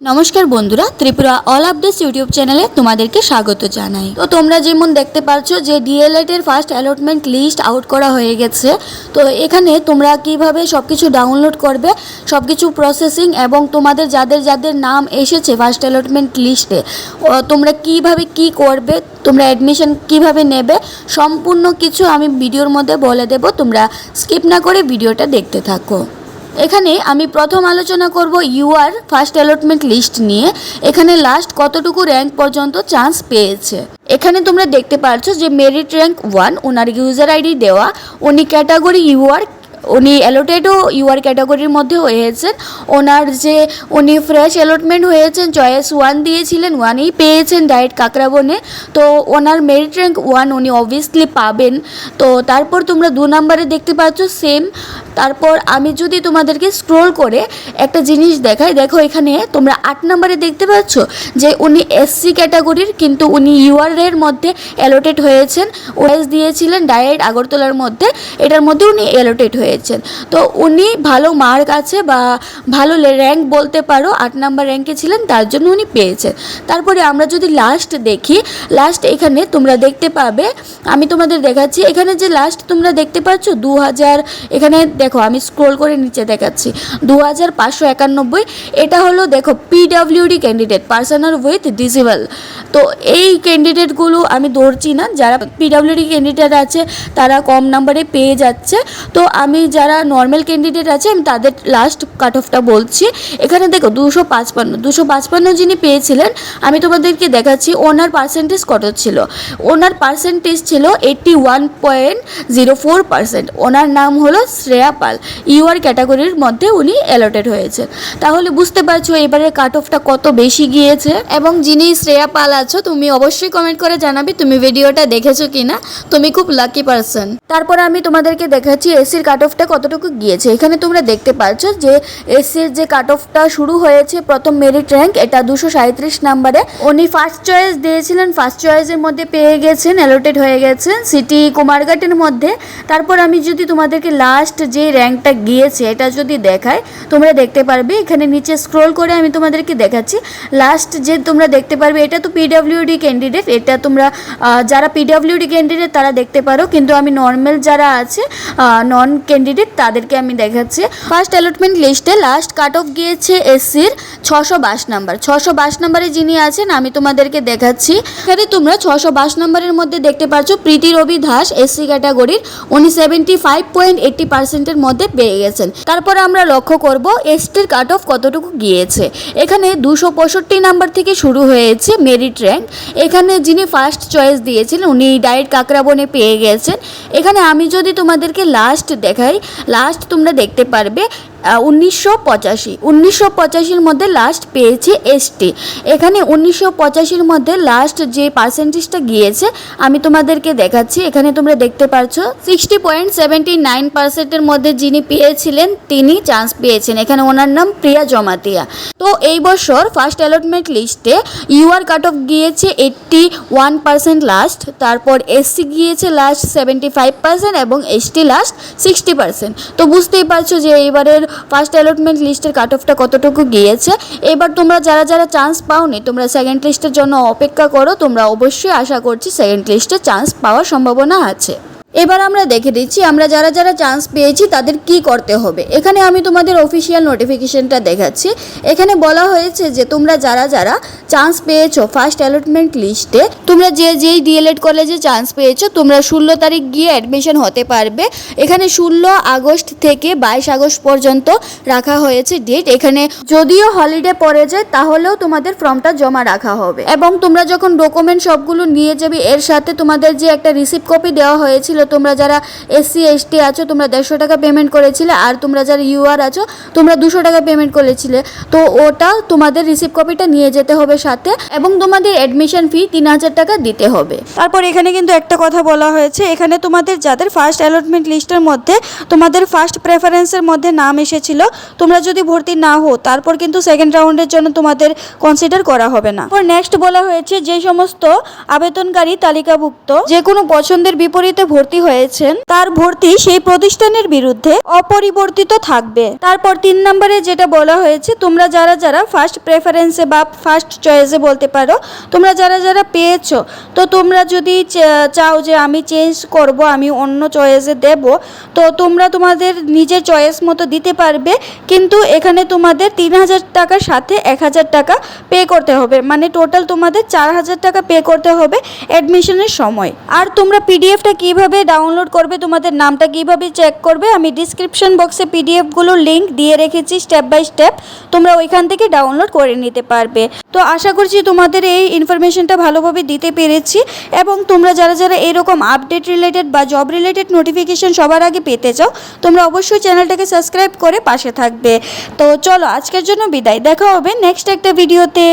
নমস্কার বন্ধুরা, Tripura all updates YouTube চ্যানেলে তোমাদেরকে স্বাগত জানাই। তো তোমরা যেমন দেখতে পাচ্ছ যে ডিএলএড এর ফার্স্ট অ্যালটমেন্ট লিস্ট আউট করা হয়ে গেছে। তো এখানে তোমরা কীভাবে সব কিছু ডাউনলোড করবে সব কিছু প্রসেসিং এবং তোমাদের যাদের যাদের নাম এসেছে ফার্স্ট অ্যালটমেন্ট লিস্টে তোমরা কীভাবে কি করবে, তোমরা অ্যাডমিশন কীভাবে নেবে, সম্পূর্ণ কিছু আমি ভিডিওর মধ্যে বলে দেব। তোমরা স্কিপ না করে ভিডিওটা দেখতে থাকো। এখানে আমি প্রথম আলোচনা করব ইউআর ফার্স্ট অ্যালটমেন্ট লিস্ট নিয়ে। এখানে লাস্ট কতটুকু র্যাঙ্ক পর্যন্ত চান্স পেয়েছে? এখানে তোমরা দেখতে পাচ্ছ যে মেরিট র্যাঙ্ক ওয়ান ওনার ইউজার আইডি দেওয়া, উনি ক্যাটাগরি ইউআর উনি অ্যালোটেডও ইউআর ক্যাটাগরির মধ্যে হয়েছেন। ওনার যে উনি ফ্রেশ অ্যালটমেন্ট হয়েছেন চয়েস ওয়ান দিয়েছিলেন ওয়ানই পেয়েছেন ডায়েট কাকরাবনে। তো ওনার মেরিট র্যাঙ্ক ওয়ান উনি অবভিয়াসলি পাবেন। তো তারপর তোমরা দু নম্বরে দেখতে পাচ্ছ সেম তারপর আমি যদি তোমাদেরকে স্ক্রোল করে একটা জিনিস দেখাই, দেখো এখানে তোমরা আট নম্বরে দেখতে পাচ্ছ যে উনি এসসি ক্যাটাগরির কিন্তু উনি ইউআর এর মধ্যে অ্যালোটেড হয়েছেন। ওএস দিয়েছিলেন ডায়েট আগরতলার মধ্যে। এটার মধ্যে উনি অ্যালোটেড হয়েছেন। তো উনি ভালো মার্ক আছে বা ভালো র্যাঙ্ক বলতে পারো, আট নাম্বার র্যাঙ্কে ছিলেন, তার জন্য উনি পেয়েছেন। তারপরে আমরা যদি লাস্ট দেখি লাস্ট এখানে তোমরা দেখতে পাবে, আমি তোমাদের দেখাচ্ছি, এখানে যে লাস্ট তোমরা দেখতে পাচ্ছ দু হাজার এখানে দেখো, আমি স্ক্রোল করে নিচে দেখাচ্ছি দু হাজার পাঁচশো একানব্বই, এটা হলো দেখো PWD candidate personal with disable তো এই ক্যান্ডিডেটগুলো আমি ধরছি না, যারা পিডাব্লিউডি ক্যান্ডিডেট আছে, তারা কম নাম্বারে পেয়ে যাচ্ছে। তো আমি যারা নর্মাল ক্যান্ডিডেট আছে, আমি তাদের লাস্ট কাট অফটা বলছি। এখানে দেখো দুশো পাঁচপান্ন দুশো পাঁচপান্ন যিনি পেয়েছিলেন, আমি তোমাদেরকে দেখাচ্ছি, ওনার পার্সেন্টেজ কত ছিল? ওনার পার্সেন্টেজ ছিল eighty one point zero four percent ওনার নাম হলো শ্রেয়া পাল। ইউআর ক্যাটাগরির মধ্যে উনি অ্যালটেড হয়েছে তাহলে বুঝতে পারছ এবারে কাট অফটা কত বেশি গিয়েছে? এবং যিনি শ্রেয়া পাল আছো, তুমি অবশ্যই কমেন্ট করে জানাবে তুমি ভিডিওটা দেখেছ কিনা। তুমি খুব লাকি পারসন তারপর আমি তোমাদেরকে দেখাচ্ছি এসির কাট অফটা কতটুকু গিয়েছে? এখানে তোমরা দেখতে পাচ্ছ যে এসির যে কাট অফটা শুরু হয়েছে প্রথম মেরিট র্যাঙ্ক এটা দুশো সাঁত্রিশ নাম্বারে উনি ফার্স্ট চয়েস দিয়েছিলেন ফার্স্ট চয়েসের মধ্যে পেয়ে গেছেন অ্যালোটেড হয়ে গেছেন সিটি কুমারঘাটের মধ্যে। তারপর আমি যদি তোমাদেরকে লাস্ট যে র্যাঙ্কটা গিয়েছে, এটা যদি দেখায় তোমরা দেখতে পারবে, এখানে নিচে স্ক্রোল করে আমি তোমাদেরকে দেখাচ্ছি। লাস্ট যে তোমরা দেখতে পারবে, এটা তো পিডাব্লিউডি ক্যান্ডিডেট এটা তোমরা যারা পিডাব্লিউডি ক্যান্ডিডেট তারা দেখতে পারো, কিন্তু আমি নর্মাল যারা আছে নন ক্যান্ডিডেট তাদেরকে আমি দেখাচ্ছি। ফার্স্ট অ্যালটমেন্ট লিস্টে লাস্ট কাট অফ গিয়েছে এসসির ছশো বাস নাম্বার ছশো বাস নাম্বারে যিনি আছেন, আমি তোমাদেরকে দেখাচ্ছি। এখানে তোমরা ছশো বাস নাম্বারের মধ্যে দেখতে পাচ্ছ প্রীতি রবি দাস এসসি ক্যাটাগরির উনি সেভেন্টি ফাইভ পয়েন্ট এইট্টি পার্সেন্টের মধ্যে পেয়ে গেছেন। তারপর আমরা লক্ষ্য করব এসটির কাট অফ কতটুকু গিয়েছে। এখানে দুশো পঁয়ষট্টি নাম্বার থেকে শুরু হয়েছে মেরিট র্যাঙ্ক এখানে যিনি ফার্স্ট চয়েস দিয়েছিলেন, উনি ডায়েট কাকরাবনে পেয়ে গেছেন। এখানে আমি যদি তোমাদেরকে লাস্ট দেখাই লাস্ট তোমরা দেখতে পারবে উনিশশো পঁচাশি। উনিশশো পঁচাশির মধ্যে লাস্ট পেয়েছে এসটি এখানে উনিশশো পঁচাশির মধ্যে লাস্ট যে পার্সেন্টেজটা গিয়েছে, আমি তোমাদেরকে দেখাচ্ছি। এখানে তোমরা দেখতে পাচ্ছ সিক্সটি পয়েন্ট সেভেন্টি নাইন পার্সেন্টের মধ্যে যিনি পেয়েছিলেন, তিনি চান্স পেয়েছেন। এখানে ওনার নাম প্রিয়া জমাতিয়া। তো এই বছর ফার্স্ট অ্যালটমেন্ট লিস্টে ইউআর কাট অফ গিয়েছে এইট্টি ওয়ান পার্সেন্ট লাস্ট তারপর এসসি গিয়েছে লাস্ট সেভেন্টি ফাইভ পার্সেন্ট এবং এসটি লাস্ট সিক্সটি পার্সেন্ট তো বুঝতেই পারছ যে এবারের ফার্স্ট অ্যালটমেন্ট লিস্টের কাট অফটা কতটুকু গিয়েছে? এবার তোমরা যারা যারা চান্স পাওনি, তোমরা সেকেন্ড লিস্টের জন্য অপেক্ষা করো, তোমরা অবশ্যই আশা করছি সেকেন্ড লিস্টে চান্স পাওয়ার সম্ভাবনা আছে। এবার আমরা দেখে দিচ্ছি, আমরা যারা যারা চান্স পেয়েছি তাদের কি করতে হবে। এখানে আমি তোমাদের অফিসিয়াল নোটিফিকেশনটা দেখাচ্ছি। এখানে বলা হয়েছে যে তোমরা যারা যারা চান্স পেয়েছ ফার্স্ট অ্যালটমেন্ট লিস্টে তোমরা যে যেই ডিএলএড কলেজে চান্স পেয়েছ, তোমরা ষোলো তারিখ গিয়ে অ্যাডমিশন হতে পারবে। এখানে ষোলো আগস্ট থেকে বাইশ আগস্ট পর্যন্ত রাখা হয়েছে ডেট এখানে যদিও হলিডে পড়ে যায়, তাহলেও তোমাদের ফর্মটা জমা রাখা হবে। এবং তোমরা যখন ডকুমেন্ট সবগুলো নিয়ে যাবে, এর সাথে তোমাদের যে একটা রিসিপ্ট কপি দেওয়া হয়েছিল তোমরা যারা এসসি এসটি আছো, তোমরা দেড়শো টাকা পেমেন্ট করেছিলে, আর তোমরা যারা ইউআর আছো, তোমরা দুশো টাকা পেমেন্ট করেছিলে। তো ওটা তোমাদের রিসিপ্ট কপিটা নিয়ে যেতে হবে সাথে, এবং তোমাদের অ্যাডমিশন ফি তিন হাজার টাকা দিতে হবে। তারপর এখানে কিন্তু একটা কথা বলা হয়েছে, এখানে তোমাদের যাদের ফার্স্ট অ্যালটমেন্ট লিস্টের মধ্যে, তোমাদের ফার্স্ট প্রেফারেন্সের মধ্যে নাম এসেছিল, তোমরা যদি ভর্তি না হো তারপর কিন্তু সেকেন্ড রাউন্ডের জন্য তোমাদের কনসিডার করা হবে না। তারপর নেক্সট বলা হয়েছে, যে সমস্ত আবেদনকারী তালিকাভুক্ত, যে কোনো পছন্দের বিপরীতে ভর্তি ভর্তি হয়েছেন। তার ভর্তি সেই প্রতিষ্ঠানের বিরুদ্ধে অপরিবর্তিত থাকবে। তারপর তিন নম্বরে যেটা বলা হয়েছে, তোমরা যারা যারা ফার্স্ট প্রেফারেন্সে বা ফার্স্ট চয়েসে বলতে পারো, তোমরা যারা যারা পেয়েছ, তো তোমরা যদি চাও যে আমি চেঞ্জ করব, আমি অন্য চয়েসে দেব, তো তোমরা তোমাদের নিজের চয়েস মতো দিতে পারবে, কিন্তু এখানে তোমাদের তিন হাজার টাকার সাথে এক হাজার টাকা পে করতে হবে। মানে টোটাল তোমাদের চার হাজার টাকা পে করতে হবে অ্যাডমিশনের সময়। আর তোমরা পিডিএফটা কীভাবে ডাউনলোড করবে, তোমাদের নামটা কীভাবে চেক করবে, আমি ডিসক্রিপশন বক্সে পিডিএফগুলো লিঙ্ক দিয়ে রেখেছি স্টেপ বাই স্টেপ তোমরা ওইখান থেকে ডাউনলোড করে নিতে পারবে। তো আশা করছি তোমাদের এই ইনফরমেশনটা ভালোভাবে দিতে পেরেছি এবং তোমরা যারা যারা এরকম আপডেট রিলেটেড বা জব রিলেটেড নোটিফিকেশন সবার আগে পেতে চাও, তোমরা অবশ্যই চ্যানেলটাকে সাবস্ক্রাইব করে পাশে থাকবে। তো চলো আজকের জন্য বিদায়, দেখা হবে নেক্সট একটা ভিডিওতে